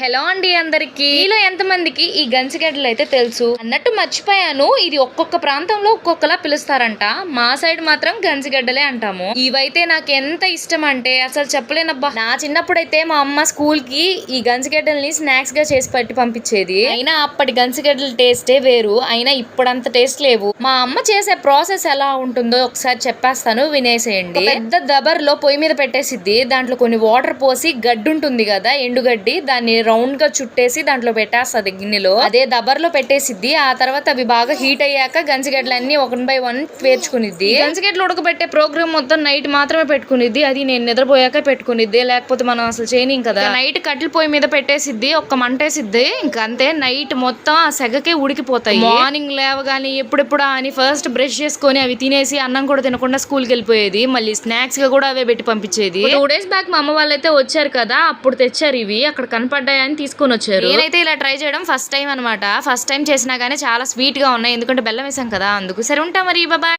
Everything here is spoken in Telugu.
హలో అండి అందరికి. మీలో ఎంతమందికి ఈ గంచిగడ్డలు అయితే తెలుసు? అన్నట్టు మర్చిపోయాను. ఇది ఒక్కొక్క ప్రాంతంలో ఒక్కొక్కలా పిలుస్తారంట. మా సైడ్ మాత్రం గంజిగడ్డలే అంటాము. ఇవైతే నాకు ఎంత ఇష్టం అంటే అసలు చెప్పలేనబ్బా. నా చిన్నప్పుడు అయితే మా అమ్మ స్కూల్కి ఈ గంజిగడ్డల్ని స్నాక్స్గా చేసి పట్టి పంపించేది. అయినా అప్పటి గంజిగడ్డల టేస్టే వేరు. అయినా ఇప్పుడంత టేస్ట్ లేవు. మా అమ్మ చేసే ప్రాసెస్ ఎలా ఉంటుందో ఒకసారి చెప్పేస్తాను. వినేసేయండి. పెద్ద దబర్లో పొయ్యి మీద పెట్టేసిద్ది. దాంట్లో కొన్ని వాటర్ పోసి గడ్డి ఉంటుంది కదా ఎండుగడ్డి. దాన్ని రౌండ్గా చుట్టేసి దాంట్లో పెట్టేస్తుంది గిన్నెలో. అదే దబర్లో పెట్టేసిద్ది. ఆ తర్వాత అవి బాగా హీట్ అయ్యాక గంజిగడ్డలన్నీ వన్ బై వన్ పేర్చుకునిద్ది. గంజిగడ్డలు ఉడకబెట్టే ప్రోగ్రామ్ మొత్తం నైట్ మాత్రమే పెట్టుకునిద్ది. అది నేను నిద్రపోయాక పెట్టుకునిద్ది. లేకపోతే మనం అసలు చేయలేం కదా. నైట్ కట్టెల పొయ్యి మీద పెట్టేసిద్ది. ఒక్క మంటేసిద్ది ఇంకా అంతే. నైట్ మొత్తం ఆ సెగకే ఉడికిపోతాయి. మార్నింగ్ లేవగానే ఎప్పుడెప్పుడా అని ఫస్ట్ బ్రష్ చేసుకొని అవి తినేసి అన్నం కూడా తినకుండా స్కూల్కి వెళ్ళిపోయేది. మళ్ళీ స్నాక్స్గా కూడా అవే పెట్టి పంపించేది. టూ డేస్ బ్యాక్ మా అమ్మ వాళ్ళైతే వచ్చారు కదా. అప్పుడు తెచ్చారు ఇవి. అక్కడ కనపడ్డాయని తీసుకొని వచ్చారు. నేనైతే ఇలా ట్రై చేయడం ఫస్ట్ టైం అనమాట ఫస్ట్ టైం చేసినా కానీ చాలా స్వీట్గా ఉన్నాయి. ఎందుకంటే బెల్లం వేసాం కదా అందుకు. సరే ఉంటా మరి బాబాయ్